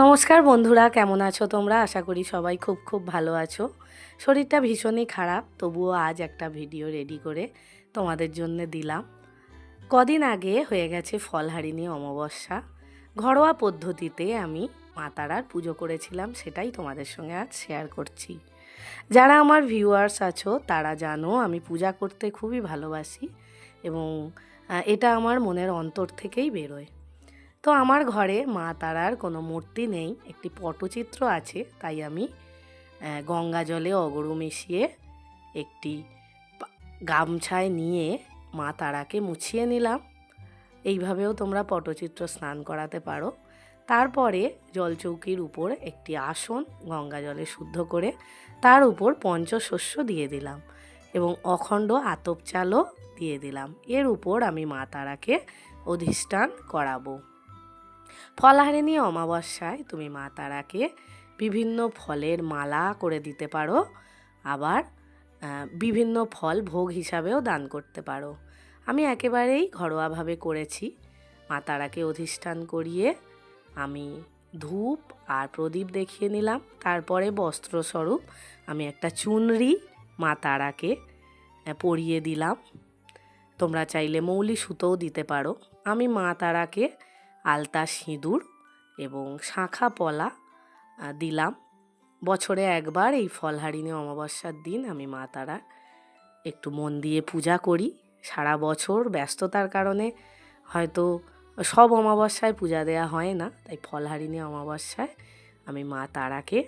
নমস্কার বন্ধুরা, কেমন আছো তোমরা? আশা করি সবাই খুব খুব ভালো আছো। শরীরটা ভীষণই খারাপ, তবুও আজ একটা ভিডিও রেডি করে তোমাদের জন্য দিলাম। কদিন আগে হয়ে গেছে ফলহারিণী অমাবস্যা। ঘরোয়া পদ্ধতিতে আমি মাতারার পুজো করেছিলাম, সেটাই তোমাদের সঙ্গে আজ শেয়ার করছি। যারা আমার ভিউয়ার্স আছো, তারা জানো আমি পূজা করতে খুবই ভালোবাসি এবং এটা আমার মনের অন্তর থেকেই বেরোয়। তো আমার ঘরে মা তারার কোনো মূর্তি নেই, একটি পটচিত্র আছে, তাই আমি গঙ্গা জলে অগরু মিশিয়ে একটি গামছায় নিয়ে মা তারাকে মুছিয়ে নিলাম। এইভাবেও তোমরা পটচিত্র স্নান করাতে পারো। তারপরে জলচৌকির উপর একটি আসন গঙ্গা জলে শুদ্ধ করে তার উপর পঞ্চশস্য দিয়ে দিলাম এবং অখণ্ড আতপ চালও দিয়ে দিলাম। এর উপর আমি মা তারাকে অধিষ্ঠান করাবো। ফলহারিণী অমাবস্যায় তুমি মা তারাকে বিভিন্ন ফলের মালা করে দিতে পারো। আবার বিভিন্ন ফল ভোগ হিসাবেও দান করতে পারো। আমি একেবারেই ঘরোয়াভাবে করেছি। মা তারাকে অধিষ্ঠান করিয়ে আমি ধূপ আর প্রদীপ দেখিয়ে নিলাম। তারপরে বস্ত্রস্বরূপ আমি একটা চুনরি মা তারাকে পরিয়ে দিলাম। তোমরা চাইলে মৌলি সুতোও দিতে পারো। আমি মা তারাকে আলতা সিঁদুর এবং শাঁখা পলা দিলাম। বছরে একবার এই ফলহারিণী অমাবস্যার দিন আমি মা তারা একটু মন দিয়ে পূজা করি। সারা বছর ব্যস্ততার কারণে হয়তো সব অমাবস্যায় পূজা দেওয়া হয় না। তাই ফলহারিণী অমাবস্যায় আমি মা তারাকে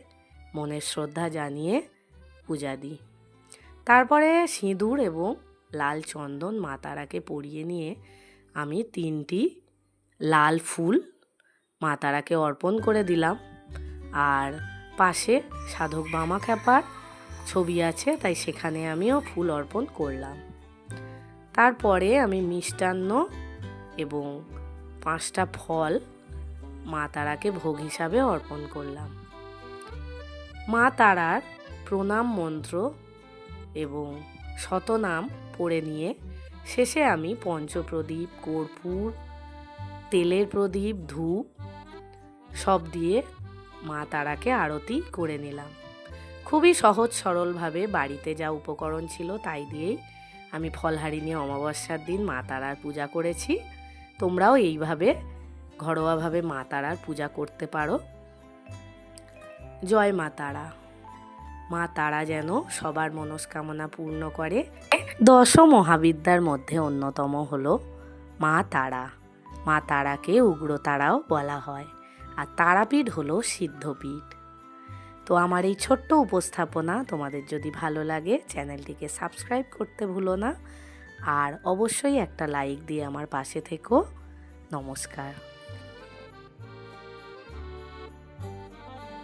মনের শ্রদ্ধা জানিয়ে পূজা দিই। তারপরে সিঁদুর এবং লাল চন্দন মা তারাকে পরিয়ে নিয়ে আমি তিনটি লাল ফুল মা তারাকে অর্পণ করে দিলাম। আর পাশে সাধক বামা খ্যাপার ছবি আছে, তাই সেখানে আমিও ফুল অর্পণ করলাম। তারপরে আমি মিষ্টান্ন এবং পাঁচটা ফল মা তারাকে ভোগ হিসাবে অর্পণ করলাম। মা তারার প্রণাম মন্ত্র এবং শতনাম পড়ে নিয়ে শেষে আমি পঞ্চপ্রদীপ, কর্পূর তেলের প্রদীপ, ধূপ সব দিয়ে মা তারাকে আরতি করে নিলাম। খুবই সহজ সরলভাবে বাড়িতে যা উপকরণ ছিল তাই দিয়েই আমি ফলহারিণী অমাবস্যার দিন মা তারার পূজা করেছি। তোমরাও এইভাবে ঘরোয়াভাবে মা তারার পূজা করতে পারো। জয় মা তারা। মা তারা যেন সবার মনস্কামনা পূর্ণ করে। দশ মহাবিদ্যার মধ্যে অন্যতম হলো মা তারা। মা তারাকে উগ্র তারাও বলা হয়, আর তারাপীঠ হল সিদ্ধপীঠ। তো আমার এই ছোট্ট উপস্থাপনা তোমাদের যদি ভালো লাগে, চ্যানেলটিকে সাবস্ক্রাইব করতে ভুলো না, আর অবশ্যই একটা লাইক দিয়ে আমার পাশে থেকো। নমস্কার।